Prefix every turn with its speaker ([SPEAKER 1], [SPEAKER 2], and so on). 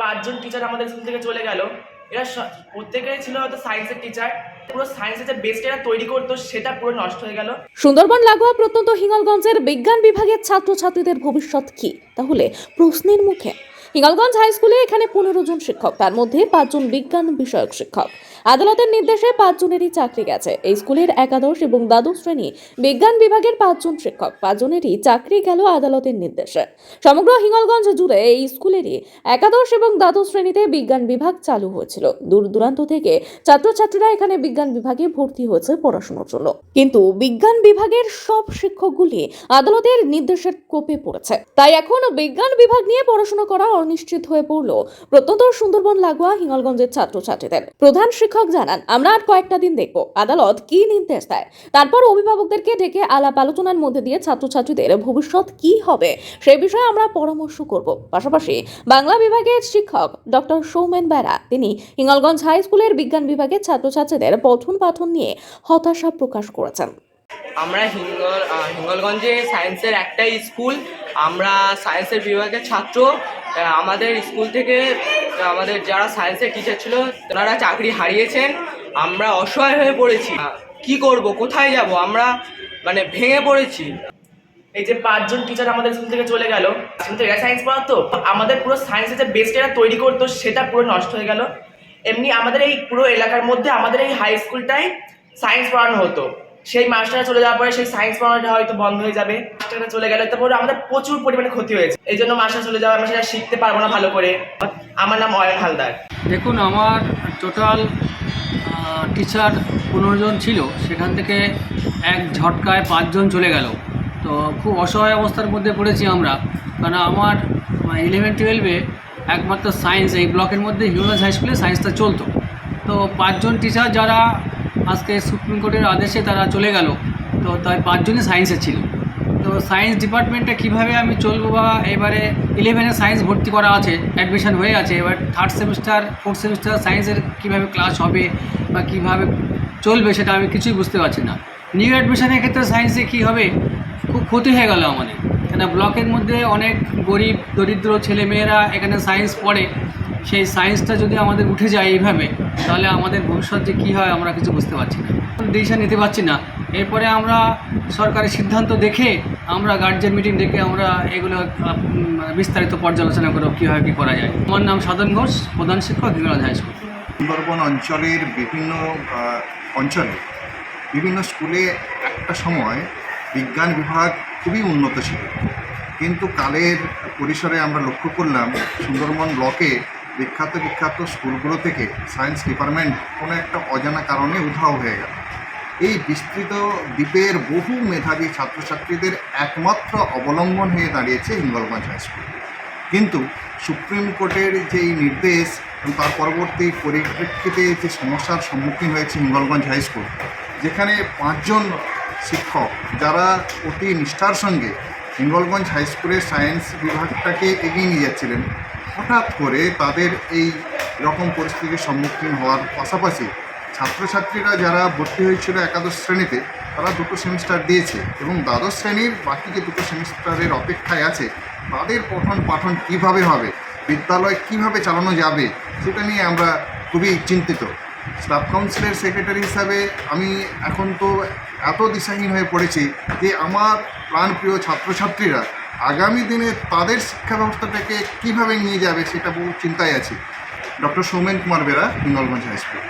[SPEAKER 1] পাঁচজন টিচার আমাদের স্কুল থেকে চলে গেল। এরা প্রত্যেকেই ছিল হয়তো সায়েন্সের টিচার পুরো সায়েন্সের যে বেসটা তৈরি করতো, সেটা পুরো নষ্ট হয়ে গেল।
[SPEAKER 2] সুন্দরবন লাগোয়া প্রত্যন্ত হিঙ্গলগঞ্জের বিজ্ঞান বিভাগের ছাত্রছাত্রীদের ভবিষ্যৎ কি? তাহলে প্রশ্নের মুখে। হিঙ্গলগঞ্জ হাই স্কুলে এখানে পনেরো জন শিক্ষক, তার মধ্যে পাঁচজন বিজ্ঞান বিষয়ক শিক্ষক। আদালতের নির্দেশে পাঁচজনেরই চাকরি গেছে। এই স্কুলের একাদশ এবং দ্বাদশ শ্রেণি বিজ্ঞান বিভাগের পাঁচজন শিক্ষক। পাঁচজনেরই চাকরি গেল আদালতের নির্দেশে। সমগ্র হিঙ্গলগঞ্জ জুড়ে এই স্কুলেরই একাদশ এবং দ্বাদশ শ্রেণীতে বিজ্ঞান বিভাগ চালু হয়েছিল। দূর দূরান্ত থেকে ছাত্রছাত্রীরা এখানে বিজ্ঞান বিভাগে ভর্তি হয়েছে পড়াশোনার জন্য। কিন্তু বিজ্ঞান বিভাগের সব শিক্ষকগুলি আদালতের নির্দেশের কোপে পড়েছে। তাই এখন বিজ্ঞান বিভাগ নিয়ে পড়াশোনা করা অনিশ্চিত হয়ে পড়ল প্রত্যন্ত সুন্দরবন লাগোয়া হিঙ্গলগঞ্জের ছাত্রছাত্রীদের। প্রধান শিক্ষক জানান, আমরা আর কয়েকটা দিন দেখব, আদালত কি নির্দেশ দেয়। তারপর অভিভাবকদেরকে ডেকে আলাপ আলোচনার মধ্যে দিয়ে ছাত্রছাত্রীদের ভবিষ্যৎ কি হবে সেই বিষয়ে আমরা পরামর্শ করব। পাশাপাশি বাংলা বিভাগের শিক্ষক ডক্টর সৌমেন বেরা তিনি হিঙ্গলগঞ্জ হাই স্কুলের বিজ্ঞান বিভাগের ছাত্রছাত্রীদের পঠন পাঠন নিয়ে হতাশা প্রকাশ করেছেন।
[SPEAKER 1] আমরা হিঙ্গল হিঙ্গলগঞ্জে সায়েন্সের একটাই স্কুল। আমরা সায়েন্সের বিভাগের ছাত্র। আমাদের স্কুল থেকে আমাদের যারা সায়েন্সের টিচার ছিল তারা চাকরি হারিয়েছেন। আমরা অসহায় হয়ে পড়েছি। কি করব? কোথায় যাব? আমরা মানে ভেঙে পড়েছি। এই যে পাঁচজন টিচার আমাদের স্কুল থেকে চলে গেল কিন্তু এরা সায়েন্স পড়াতো আমাদের পুরো সায়েন্সের যে বেসটা এরা তৈরি করতো, সেটা পুরো নষ্ট হয়ে গেল। এমনি আমাদের এই পুরো এলাকার মধ্যে আমাদের এই হাই স্কুলটাই সায়েন্স পড়ানো হতো। সেই মাস্টাররা চলে যাওয়ার পরে সেই সায়েন্স পড়ানোটা হয়তো বন্ধ হয়ে যাবে। মাস্টাররা চলে গেলে তারপরে আমাদের প্রচুর পরিমাণে ক্ষতি হয়েছে। এই জন্য মাস্টার চলে যাওয়া আমরা সেটা শিখতে পারব না ভালো করে। আমার নাম অয়ন হালদার।
[SPEAKER 3] দেখুন, আমার টোটাল টিচার পনেরো জন ছিল, সেখান থেকে এক ঝটকায় পাঁচজন চলে গেল। তো খুব অসহায় অবস্থার মধ্যে পড়েছি আমরা, কারণ আমার ইলেভেন টুয়েলভে একমাত্র সায়েন্স এই ব্লকের মধ্যে হিউম্যান হাই স্কুলে সায়েন্সটা চলতো। তো পাঁচজন টিচার যারা আজকে সুপ্রিম কোর্টের আদেশে তারা চলে গেল, তো তাই পাঁচজনই সায়েন্সে ছিল। তো সায়েন্স ডিপার্টমেন্টে কীভাবে আমি চলবো বা এবারে ইলেভেনে সায়েন্স ভর্তি করা আছে অ্যাডমিশন হয়ে আছে এবার থার্ড সেমিস্টার ফোর্থ সেমিস্টার সায়েন্সের কীভাবে ক্লাস হবে বা কীভাবে চলবে সেটা আমি কিছুই বুঝতে পারছি না। নিউ অ্যাডমিশনের ক্ষেত্রে সায়েন্সে কী হবে? খুব ক্ষতি হয়ে গেল আমাদের। কেন ব্লকের মধ্যে অনেক গরিব, দরিদ্র ছেলেমেয়েরা এখানে সায়েন্স পড়ে। সেই সায়েন্সটা যদি আমাদের উঠে যায় এইভাবে, তাহলে আমাদের ভবিষ্যৎ যে কী হয় আমরা কিছু বুঝতে পারছি না। ডিসিশন নিতে পারছি না। এরপরে আমরা সরকারের সিদ্ধান্ত দেখে আমরা গার্জেন মিটিং ডেকে আমরা এগুলো বিস্তারিত পর্যালোচনা করব, কীভাবে কী করা যায়। আমার নাম সাধন ঘোষ, প্রধান শিক্ষক হিঙ্গরাজ হাই স্কুল।
[SPEAKER 4] সুন্দরবন অঞ্চলের বিভিন্ন অঞ্চলে বিভিন্ন স্কুলে একটা সময় বিজ্ঞান বিভাগ খুবই উন্নত ছিল। কিন্তু কালের পরিসরে আমরা লক্ষ্য করলাম সুন্দরবন ব্লকে বিখ্যাত বিখ্যাত স্কুলগুলো থেকে সায়েন্স ডিপার্টমেন্ট কোনো একটা অজানা কারণে উধাও হয়ে গেল। এই বিস্তৃত দ্বীপের বহু মেধাবী ছাত্রছাত্রীদের একমাত্র অবলম্বন হয়ে দাঁড়িয়েছে হিঙ্গলগঞ্জ হাইস্কুল কিন্তু সুপ্রিম কোর্টের যেই নির্দেশ তার পরবর্তী পরিপ্রেক্ষিতে যে সমস্যার সম্মুখীন হয়েছে হিঙ্গলগঞ্জ হাইস্কুল যেখানে পাঁচজন শিক্ষক যারা অতি নিষ্ঠার সঙ্গে হিঙ্গলগঞ্জ হাইস্কুলের সায়েন্স বিভাগটাকে এগিয়ে নিয়ে যাচ্ছিলেন, হঠাৎ করে তাদের এই রকম পরিস্থিতির সম্মুখীন হওয়ার পাশাপাশি ছাত্রছাত্রীরা যারা ভর্তি হয়েছিল একাদশ শ্রেণীতে, তারা দুটো সেমিস্টার দিয়েছে এবং দ্বাদশ শ্রেণির বাকি যে দুটো সেমিস্টারের অপেক্ষায় আছে। তাদের পঠন পাঠন কীভাবে হবে? বিদ্যালয় কীভাবে চালানো যাবে? সেটা নিয়ে আমরা খুবই চিন্তিত। স্টাফ কাউন্সিলের সেক্রেটারি হিসাবে আমি এখন তো এত দিশাহীন হয়ে পড়েছি যে আমার প্রাণপ্রিয় ছাত্রছাত্রীরা আগামী দিনে তাদের শিক্ষা ব্যবস্থাটাকে কীভাবে নিয়ে যাবে, সেটা বহু চিন্তায় আছি। Doctor Soumen Kumar Bera Hingalganj high school.